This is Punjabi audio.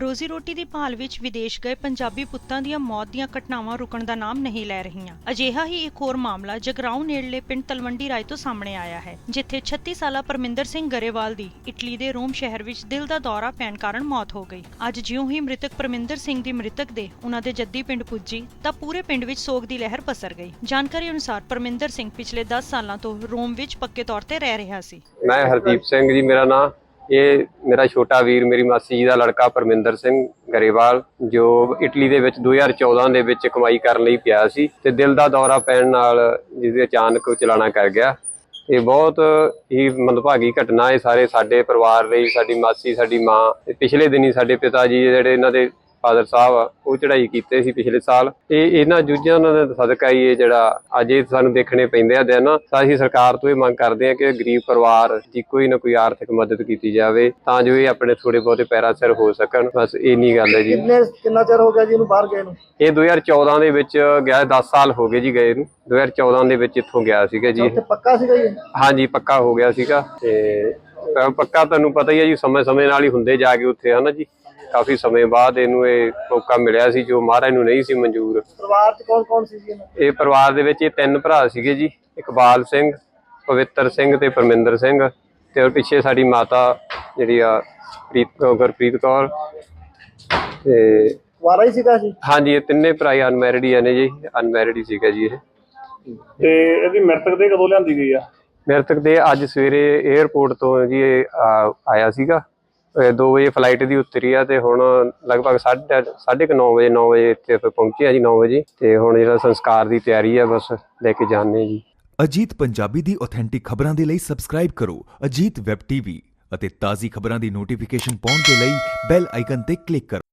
ਰੋਜ਼ੀ ਰੋਟੀ ਦੀ ਭਾਲ ਵਿੱਚ ਵਿਦੇਸ਼ ਗਏ ਪੰਜਾਬੀ ਪੁੱਤਾਂ ਦੀਆਂ ਮੌਤ ਦੀਆਂ ਘਟਨਾਵਾਂ ਰੁਕਣ ਦਾ ਨਾਮ ਨਹੀਂ ਲੈ ਰਹੀਆਂ। ਅਜਿਹਾ ਹੀ ਇੱਕ ਹੋਰ ਮਾਮਲਾ ਜਗਰਾਉਂ ਨੇੜਲੇ ਪਿੰਡ ਤਲਵੰਡੀ ਰਾਏ ਤੋਂ ਸਾਹਮਣੇ ਆਇਆ ਹੈ, ਜਿੱਥੇ 36 ਸਾਲਾ ਪਰਮਿੰਦਰ ਸਿੰਘ ਗਰੇਵਾਲ ਦੀ ਇਟਲੀ ਦੇ ਰੋਮ ਸ਼ਹਿਰ ਵਿੱਚ ਦਿਲ ਦਾ ਦੌਰਾ ਪੈਣ ਕਾਰਨ ਮੌਤ ਹੋ ਗਈ। ਅੱਜ ਜਿਉਂ ਹੀ ਮ੍ਰਿਤਕ ਪਰਮਿੰਦਰ ਸਿੰਘ ਦੀ ਮ੍ਰਿਤਕ ਦੇ ਉਹਨਾਂ ਦੇ ਜੱਦੀ ਪਿੰਡ ਪੁੱਜੀ, ਤਾਂ ਪੂਰੇ ਪਿੰਡ ਵਿੱਚ ਸੋਗ ਦੀ ਲਹਿਰ ਪਸਰ ਗਈ। ਜਾਣਕਾਰੀ ਅਨੁਸਾਰ ਪਰਮਿੰਦਰ ਸਿੰਘ ਪਿਛਲੇ 10 ਸਾਲਾਂ ਤੋਂ ਰੋਮ ਵਿੱਚ ਪੱਕੇ ਤੌਰ ਤੇ ਰਹਿ ਰਿਹਾ ਸੀ। ਮੈਂ ਹਰਦੀਪ ਸਿੰਘ ਜੀ, ਮੇਰਾ ਨਾਮ ਇਹ ਮੇਰਾ ਛੋਟਾ ਵੀਰ, ਮੇਰੀ ਮਾਸੀ ਜੀ ਦਾ ਲੜਕਾ ਪਰਮਿੰਦਰ ਸਿੰਘ ਗਰੇਵਾਲ, ਜੋ ਇਟਲੀ ਦੇ ਵਿੱਚ 2014 ਦੇ ਵਿੱਚ ਕਮਾਈ ਕਰਨ ਲਈ ਪਿਆ ਸੀ ਤੇ ਦਿਲ ਦਾ ਦੌਰਾ ਪੈਣ ਨਾਲ ਜਿਹਦੇ ਅਚਾਨਕ ਉਹ ਚਲਾਣਾ ਕਰ ਗਿਆ। ਇਹ ਬਹੁਤ ਹੀ ਮੰਦਭਾਗੀ ਘਟਨਾ ਹੈ। ਸਾਰੇ ਸਾਡੇ ਪਰਿਵਾਰ ਲਈ, ਸਾਡੀ ਮਾਸੀ, ਸਾਡੀ ਮਾਂ ਤੇ ਪਿਛਲੇ ਦਿਨੀ ਸਾਡੇ ਪਿਤਾ ਜੀ ਜਿਹੜੇ ਇਹਨਾਂ ਦੇ ਫਾਦਰ ਸਾਹਿਬ ਆ ਉਹ ਚੜ੍ਹਾਈ ਕੀਤੇ ਸੀ ਪਿਛਲੇ ਸਾਲ। ਤੇ ਇਹਨਾਂ ਜੂਝਾਂ ਉਹਨਾਂ ਦੇ ਸਦਕਾ ਹੀ ਇਹ ਜਿਹੜਾ ਅੱਜ ਇਹ ਸਾਨੂੰ ਦੇਖਣੇ ਪੈਂਦੇ ਆ ਦਿਨ ਅਸੀਂ ਸਰਕਾਰ ਤੋਂ ਇਹ ਮੰਗ ਕਰਦੇ ਆ ਕਿ ਗਰੀਬ ਪਰਿਵਾਰ ਦੀ ਕੋਈ ਨਾ ਕੋਈ ਆਰਥਿਕ ਮਦਦ ਕੀਤੀ ਜਾਵੇ ਤਾਂ ਜੋ ਇਹ ਆਪਣੇ ਥੋੜੇ ਬਹੁਤੇ ਪੈਰਾਂ ਸਿਰ ਹੋ ਸਕਣ। ਬਸ ਇੰਨੀ ਗੱਲ ਹੈ ਜੀ। ਕਿੰਨੇ ਕਿੰਨਾ ਚਿਰ ਹੋ ਗਿਆ ਜੀ ਇਹਨੂੰ ਬਾਹਰ ਗਏ ਨੂੰ? ਇਹ 2014 ਦੇ ਵਿੱਚ ਗਿਆ 10 ਸਾਲ ਹੋ ਗਏ ਜੀ ਗਏ ਨੂੰ। 2014 ਦੇ ਵਿੱਚ ਇੱਥੋਂ ਗਿਆ ਸੀਗਾ ਜੀ। ਪੱਕਾ ਸੀਗਾ ਜੀ ਹਾਂਜੀ ਪੱਕਾ ਹੋ ਗਿਆ ਸੀਗਾ ਤੇ ਪੱਕਾ ਤੁਹਾਨੂੰ ਪਤਾ ਹੀ ਹੈ ਜੀ ਸਮੇਂ-ਸਮੇਂ ਨਾਲ ਹੀ ਹੁੰਦੇ ਜਾ ਕੇ ਉੱਥੇ ਹਨਾ ਜੀ। ਕਾਫੀ ਸਮੇਂ ਬਾਅਦ ਇਹਨੂੰ ਇਹ ਮੌਕਾ ਮਿਲਿਆ ਸੀ ਜੋ ਮਹਾਰਾਜ ਨੂੰ ਨਹੀਂ ਸੀ ਮਨਜ਼ੂਰ। ਪਰਿਵਾਰ ਚ ਕੌਣ ਕੌਣ ਸੀ ਜੀ ਇਹਨਾਂ? ਇਹ ਪਰਿਵਾਰ ਦੇ ਵਿੱਚ ਇਹ ਤਿੰਨ ਭਰਾ ਸੀਗੇ ਜੀ ਇਕਬਾਲ ਸਿੰਘ ਪਵਿੱਤਰ ਸਿੰਘ ਤੇ ਪਰਮਿੰਦਰ ਸਿੰਘ ਤੇ ਉਹ ਪਿੱਛੇ ਸਾਡੀ ਮਾਤਾ ਜਿਹੜੀ ਆ ਪ੍ਰੀਤ ਕੌਰ ਗੁਰਪ੍ਰੀਤ ਕੌਰ ਤੇ ਵਾਰਾ ਹੀ ਸੀਗਾ ਜੀ? ਹਾਂਜੀ ਇਹ ਤਿੰਨੇ ਭਰਾ ਅਨਮੈਰਿਡ ਹੀ ਨੇ ਜੀ ਅਨਮੈਰਿਡ ਹੀ ਸੀਗਾ ਜੀ ਇਹ। ਤੇ ਇਹਦੀ ਮ੍ਰਿਤਕ ਦੇ ਕਦੋਂ ਲਿਆਂਦੀ ਗਈ ਆ? ਮ੍ਰਿਤਕ ਦੇ ਅੱਜ ਸਵੇਰੇ 에ਅਰਪੋਰਟ ਤੋਂ ਜੀ ਇਹ ਆ- ਆਇਆ ਸੀਗਾ। 2 ਵਜੇ ਫਲਾਈਟ ਦੀ ਉਤਰੀ ਆ ਤੇ ਹੁਣ ਲਗਭਗ 9:30 ਵਜੇ 9 ਵਜੇ ਇੱਥੇ ਆਪਾਂ ਪਹੁੰਚੇ ਆ ਜੀ 9 ਵਜੇ। ਤੇ ਹੁਣ ਜਿਹੜਾ ਸੰਸਕਾਰ ਦੀ ਤਿਆਰੀ ਆ, ਬਸ ਲੈ ਕੇ ਜਾਣੇ ਜੀ। ਅਜੀਤ ਪੰਜਾਬੀ ਦੀ ਆਥੈਂਟਿਕ ਖਬਰਾਂ ਦੇ ਲਈ ਸਬਸਕ੍ਰਾਈਬ ਕਰੋ ਅਜੀਤ ਵੈਬ ਟੀਵੀ ਅਤੇ ਤਾਜ਼ੀ ਖਬਰਾਂ ਦੀ ਨੋਟੀਫਿਕੇਸ਼ਨ ਪਾਉਣ ਦੇ ਲਈ ਬੈਲ ਆਈਕਨ ਤੇ ਕਲਿੱਕ ਕਰੋ।